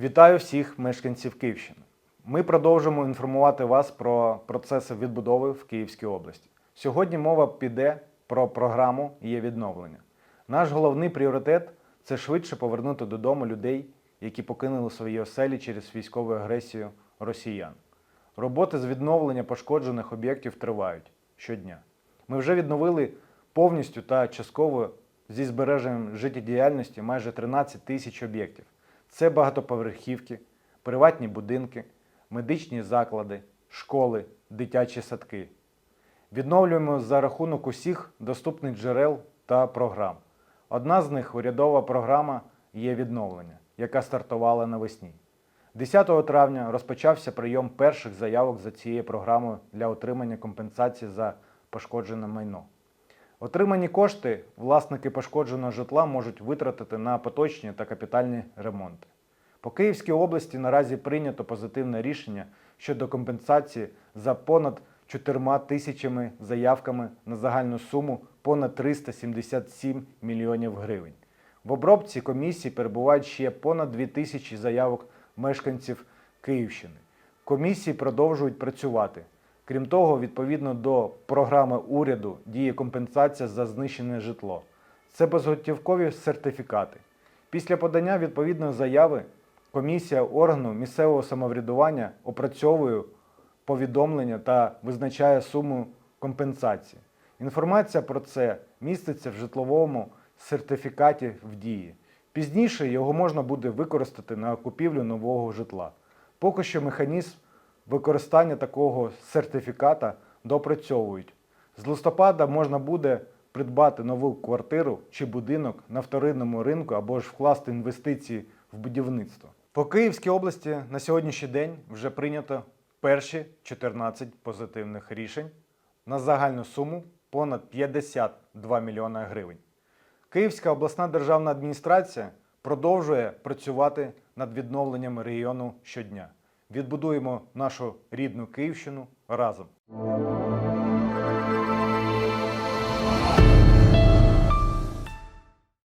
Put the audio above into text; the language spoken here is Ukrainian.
Вітаю всіх мешканців Київщини. Ми продовжимо інформувати вас про процеси відбудови в Київській області. Сьогодні мова піде про програму є відновлення. Наш головний пріоритет це швидше повернути додому людей, які покинули свої оселі через військову агресію росіян. Роботи з відновлення пошкоджених об'єктів тривають щодня. Ми вже відновили повністю та частково зі збереженням життєдіяльності майже 13 тисяч об'єктів. Це багатоповерхівки, приватні будинки, медичні заклади, школи, дитячі садки. Відновлюємо за рахунок усіх доступних джерел та програм. Одна з них урядова програма є відновлення, яка стартувала навесні. 10 травня розпочався прийом перших заявок за цією програмою для отримання компенсації за пошкоджене майно. Отримані кошти власники пошкодженого житла можуть витратити на поточні та капітальні ремонти. По Київській області наразі прийнято позитивне рішення щодо компенсації за понад 4 тисячами заявками на загальну суму понад 377 мільйонів гривень. В обробці комісії перебувають ще понад 2 тисячі заявок мешканців Київщини. Комісії продовжують працювати. Крім того, відповідно до програми уряду діє компенсація за знищене житло. Це безготівкові сертифікати. Після подання відповідної заяви комісія органу місцевого самоврядування опрацьовує повідомлення та визначає суму компенсації. Інформація про це міститься в житловому сертифікаті в дії. Пізніше його можна буде використати на купівлю нового житла. Поки що механізм використання такого сертифіката допрацьовують. З листопада можна буде придбати нову квартиру чи будинок на вторинному ринку або ж вкласти інвестиції в будівництво. По Київській області на сьогоднішній день вже прийнято перші 14 позитивних рішень на загальну суму понад 52 мільйона гривень. Київська обласна державна адміністрація продовжує працювати над відновленням регіону щодня. Відбудуємо нашу рідну Київщину разом.